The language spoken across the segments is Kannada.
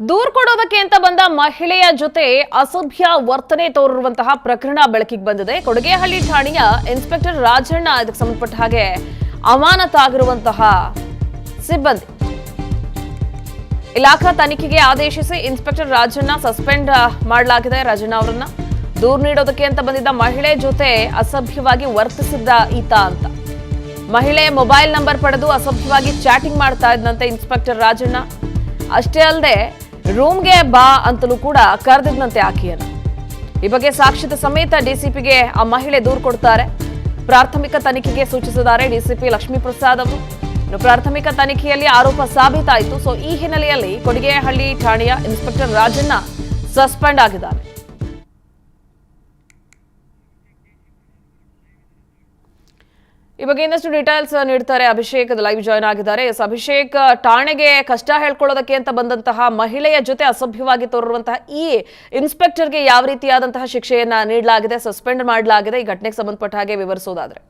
ದೂರ್ ಕೊಡೋದಕ್ಕೆ ಅಂತ ಬಂದ ಮಹಿಳೆಯ ಜೊತೆ ಅಸಭ್ಯ ವರ್ತನೆ ತೋರಿರುವಂತಹ ಪ್ರಕರಣ ಬೆಳಕಿಗೆ ಬಂದಿದೆ. ಕೊಡಗೇಹಳ್ಳಿ ಠಾಣೆಯ ಇನ್ಸ್ಪೆಕ್ಟರ್ ರಾಜಣ್ಣ ಇದಕ್ಕೆ ಸಂಬಂಧಪಟ್ಟ ಹಾಗೆ ಅಮಾನತಾಗಿರುವಂತಹ ಸಿಬ್ಬಂದಿ. ಇಲಾಖಾ ತನಿಖೆಗೆ ಆದೇಶಿಸಿ ಇನ್ಸ್ಪೆಕ್ಟರ್ ರಾಜಣ್ಣ ಸಸ್ಪೆಂಡ್ ಮಾಡಲಾಗಿದೆ. ರಾಜಣ್ಣ ಅವರನ್ನ ದೂರು ನೀಡೋದಕ್ಕೆ ಅಂತ ಬಂದಿದ್ದ ಮಹಿಳೆ ಜೊತೆ ಅಸಭ್ಯವಾಗಿ ವರ್ತಿಸಿದ್ದ ಈತ ಅಂತ. ಮಹಿಳೆ ಮೊಬೈಲ್ ನಂಬರ್ ಪಡೆದು ಅಸಭ್ಯವಾಗಿ ಚಾಟಿಂಗ್ ಮಾಡ್ತಾ ಇದ್ದಂತೆ ಇನ್ಸ್ಪೆಕ್ಟರ್ ರಾಜಣ್ಣ. ಅಷ್ಟೇ ಅಲ್ಲದೆ ರೂಮ್ಗೆ ಬಾ ಅಂತಲೂ ಕೂಡ ಕರೆದಿದ್ದಂತೆ ಆಕೆಯನ್ನು. ಈ ಬಗ್ಗೆ ಸಾಕ್ಷ್ಯದ ಸಮೇತ ಡಿಸಿಪಿಗೆ ಆ ಮಹಿಳೆ ದೂರು ಕೊಡ್ತಾರೆ. ಪ್ರಾಥಮಿಕ ತನಿಖೆಗೆ ಸೂಚಿಸಿದ್ದಾರೆ ಡಿಸಿಪಿ ಲಕ್ಷ್ಮೀ ಪ್ರಸಾದ್ ಅವರು. ಇನ್ನು ಪ್ರಾಥಮಿಕ ತನಿಖೆಯಲ್ಲಿ ಆರೋಪ ಸಾಬೀತಾಯಿತು. ಸೊ ಈ ಹಿನ್ನೆಲೆಯಲ್ಲಿ ಕೊಡಿಗೆಹಳ್ಳಿ ಠಾಣೆಯ ಇನ್ಸ್ಪೆಕ್ಟರ್ ರಾಜಣ್ಣ ಸಸ್ಪೆಂಡ್ ಆಗಿದ್ದಾರೆ. ಈ ಬಗ್ಗೆ ಇನ್ನಷ್ಟು ಡೀಟೇಲ್ಸ್ ನೀಡ್ತಾರೆ ಅಭಿಷೇಕ್ ಲೈವ್ ಜಾಯ್ನ್ ಆಗಿದ್ದಾರೆ. ಎಸ್, ಅಭಿಷೇಕ್ ಠಾಣೆಗೆ ಕಷ್ಟ ಹೇಳ್ಕೊಳ್ಳೋದಕ್ಕೆ ಅಂತ ಬಂದಂತಹ ಮಹಿಳೆಯ ಜೊತೆ ಅಸಭ್ಯವಾಗಿ ತೋರಿರುವಂತಹ ಈ ಇನ್ಸ್ಪೆಕ್ಟರ್ಗೆ ಯಾವ ರೀತಿಯಾದಂತಹ ಶಿಕ್ಷೆಯನ್ನ ನೀಡಲಾಗಿದೆ ಸಸ್ಪೆಂಡ್ ಮಾಡಲಾಗಿದೆ, ಈ ಘಟನೆಗೆ ಸಂಬಂಧಪಟ್ಟ ಹಾಗೆ ವಿವರಿಸೋದಾದ್ರೆ.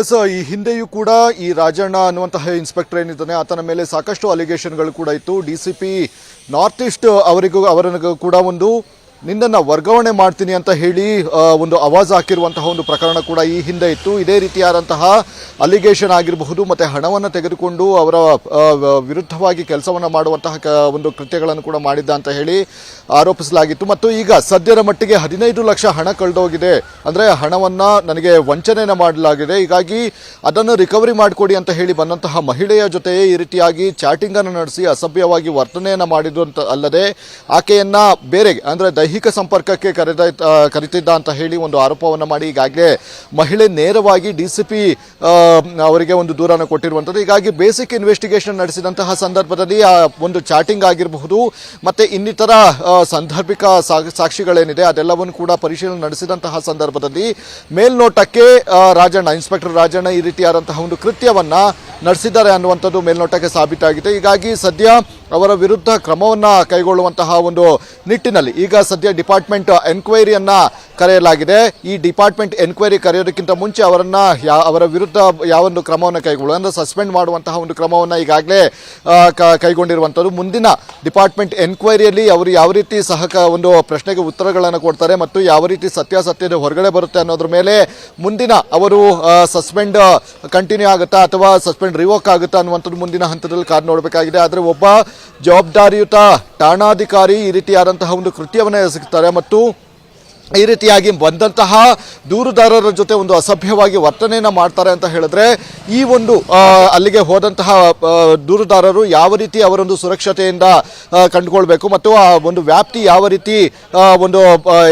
ಎಸ್ ಈ ಹಿಂದೆಯೂ ಕೂಡ ಈ ರಾಜಣ್ಣ ಅನ್ನುವಂತಹ ಇನ್ಸ್ಪೆಕ್ಟರ್ ಏನಿದ್ದಾನೆ, ಆತನ ಮೇಲೆ ಸಾಕಷ್ಟು ಅಲಿಗೇಷನ್ಗಳು ಕೂಡ ಇತ್ತು. D C P north east ಅವರಿಗೂ ಅವರಿಗೂ ಕೂಡ ಒಂದು ನಿನ್ನನ್ನು ವರ್ಗಾವಣೆ ಮಾಡ್ತೀನಿ ಅಂತ ಹೇಳಿ ಒಂದು ಅವಾಜ್ ಹಾಕಿರುವಂತಹ ಒಂದು ಪ್ರಕರಣ ಕೂಡ ಈ ಹಿಂದೆ ಇತ್ತು. ಇದೇ ರೀತಿಯಾದಂತಹ ಅಲಿಗೇಷನ್ ಆಗಿರಬಹುದು ಮತ್ತು ಹಣವನ್ನು ತೆಗೆದುಕೊಂಡು ಅವರ ವಿರುದ್ಧವಾಗಿ ಕೆಲಸವನ್ನು ಮಾಡುವಂತಹ ಒಂದು ಕೃತ್ಯಗಳನ್ನು ಕೂಡ ಮಾಡಿದ್ದ ಅಂತ ಹೇಳಿ ಆರೋಪಿಸಲಾಗಿತ್ತು. ಮತ್ತು ಈಗ ಸದ್ಯದ ಮಟ್ಟಿಗೆ ಹದಿನೈದು ಲಕ್ಷ ಹಣ ಕಳೆದೋಗಿದೆ. ಅಂದರೆ ಹಣವನ್ನು ನನಗೆ ವಂಚನೆಯನ್ನು ಮಾಡಲಾಗಿದೆ. ಹೀಗಾಗಿ ಅದನ್ನು ರಿಕವರಿ ಮಾಡಿಕೊಡಿ ಅಂತ ಹೇಳಿ ಬಂದಂತಹ ಮಹಿಳೆಯ ಜೊತೆ ಈ ರೀತಿಯಾಗಿ ಚಾಟಿಂಗನ್ನು ನಡೆಸಿ ಅಸಭ್ಯವಾಗಿ ವರ್ತನೆಯನ್ನು ಅಂತ ಅಲ್ಲದೆ, ಆಕೆಯನ್ನು ಬೇರೆ, ಅಂದರೆ ದೈಹಿಕ ಸಂಪರ್ಕಕ್ಕೆ ಕರೆದ ಕರೀತಿದ್ದ ಅಂತ ಹೇಳಿ ಒಂದು ಆರೋಪವನ್ನು ಮಾಡಿ ಈಗಾಗಲೇ ಮಹಿಳೆ ನೇರವಾಗಿ ಡಿ ಸಿ ಪಿ ಅವರಿಗೆ ಒಂದು ದೂರನ್ನು ಕೊಟ್ಟಿರುವಂಥದ್ದು. ಹೀಗಾಗಿ ಬೇಸಿಕ್ ಇನ್ವೆಸ್ಟಿಗೇಷನ್ ನಡೆಸಿದಂತಹ ಸಂದರ್ಭದಲ್ಲಿ, ಆ, ಒಂದು ಚಾಟಿಂಗ್ ಆಗಿರಬಹುದು, ಮತ್ತು ಇನ್ನಿತರ ಸಂದರ್ಭಿಕ ಸಾಕ್ಷಿಗಳೇನಿದೆ, ಅದೆಲ್ಲವನ್ನು ಕೂಡ ಪರಿಶೀಲನೆ ನಡೆಸಿದಂತಹ ಸಂದರ್ಭದಲ್ಲಿ ಮೇಲ್ನೋಟಕ್ಕೆ ರಾಜಣ್ಣ, ಇನ್ಸ್ಪೆಕ್ಟರ್ ರಾಜಣ್ಣ ಈ ರೀತಿಯಾದಂತಹ ಒಂದು ಕೃತ್ಯವನ್ನು ನಡೆಸಿದ್ದಾರೆ ಅನ್ನುವಂಥದ್ದು ಮೇಲ್ನೋಟಕ್ಕೆ ಸಾಬೀತಾಗಿದೆ. ಹೀಗಾಗಿ ಸದ್ಯ ಅವರ ವಿರುದ್ಧ ಕ್ರಮವನ್ನು ಕೈಗೊಳ್ಳುವಂತಹ ಒಂದು ನಿಟ್ಟಿನಲ್ಲಿ ಈಗ ಸದ್ಯ ಡಿಪಾರ್ಟ್ಮೆಂಟ್ ಎನ್ಕ್ವೈರಿಯನ್ನು ಕರೆಯಲಾಗಿದೆ. ಈ ಡಿಪಾರ್ಟ್ಮೆಂಟ್ ಎನ್ಕ್ವೈರಿ ಕರೆಯೋದಕ್ಕಿಂತ ಮುಂಚೆ ಅವರನ್ನು ಅವರ ವಿರುದ್ಧ ಯಾವೊಂದು ಕ್ರಮವನ್ನು ಕೈಗೊಳ್ಳುವ, ಅಂದರೆ ಸಸ್ಪೆಂಡ್ ಮಾಡುವಂತಹ ಒಂದು ಕ್ರಮವನ್ನು ಈಗಾಗಲೇ ಕೈಗೊಂಡಿರುವಂಥದ್ದು. ಮುಂದಿನ ಡಿಪಾರ್ಟ್ಮೆಂಟ್ ಎನ್ಕ್ವೈರಿಯಲ್ಲಿ ಅವರು ಯಾವ ರೀತಿ ಸಹಕ, ಒಂದು ಪ್ರಶ್ನೆಗೆ ಉತ್ತರಗಳನ್ನು ಕೊಡ್ತಾರೆ ಮತ್ತು ಯಾವ ರೀತಿ ಸತ್ಯಾಸತ್ಯದ ಹೊರಗಡೆ ಬರುತ್ತೆ ಅನ್ನೋದ್ರ ಮೇಲೆ ಮುಂದಿನ ಅವರು ಸಸ್ಪೆಂಡ್ ಕಂಟಿನ್ಯೂ ಆಗುತ್ತಾ ಅಥವಾ ಸಸ್ಪೆಂಡ್ ರಿವೋಕ್ ಆಗುತ್ತಾ ಅನ್ನುವಂಥದ್ದು ಮುಂದಿನ ಹಂತದಲ್ಲಿ ಕಾರ್ ನೋಡಬೇಕಾಗಿದೆ. ಆದರೆ ಒಬ್ಬ ಜವಾಬ್ದಾರಿಯುತ ಠಾಣಾಧಿಕಾರಿ ಈ ರೀತಿಯಾದಂತಹ ಒಂದು ಕೃತ್ಯವನ್ನು ಎಸಗುತ್ತಾರೆ ಮತ್ತು ಈ ರೀತಿಯಾಗಿ ಬಂದಂತಹ ದೂರುದಾರರ ಜೊತೆ ಒಂದು ಅಸಭ್ಯವಾಗಿ ವರ್ತನೆಯನ್ನು ಮಾಡ್ತಾರೆ ಅಂತ ಹೇಳಿದ್ರೆ ಈ ಒಂದು ಅಲ್ಲಿಗೆ ಹೋದಂತಹ ದೂರುದಾರರು ಯಾವ ರೀತಿ ಅವರೊಂದು ಸುರಕ್ಷತೆಯಿಂದ ಕಂಡುಕೊಳ್ಬೇಕು ಮತ್ತು ಆ ಒಂದು ವ್ಯಾಪ್ತಿ ಯಾವ ರೀತಿ ಒಂದು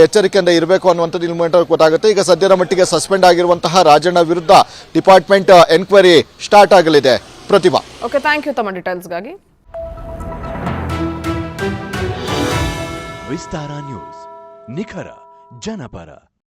ಎಚ್ಚರಿಕೆಯಿಂದ ಇರಬೇಕು ಅನ್ನುವಂಥದ್ದು ಇಲ್ಲಿ ಗೊತ್ತಾಗುತ್ತೆ. ಈಗ ಸದ್ಯದ ಮಟ್ಟಿಗೆ ಸಸ್ಪೆಂಡ್ ಆಗಿರುವಂತಹ ರಾಜಣ್ಣ ವಿರುದ್ಧ ಡಿಪಾರ್ಟ್ಮೆಂಟ್ ಎನ್ಕ್ವೈರಿ ಸ್ಟಾರ್ಟ್ ಆಗಲಿದೆ. ಪ್ರತಿಭಾ ಓಕೆ ಥ್ಯಾಂಕ್ ಯು ತಮ್ಮ ಡೀಟೇಲ್ಸ್ಗಾಗಿ ವಿಸ್ತಾರ ನ್ಯೂಸ್ ನಿಖರ ಜನಪರ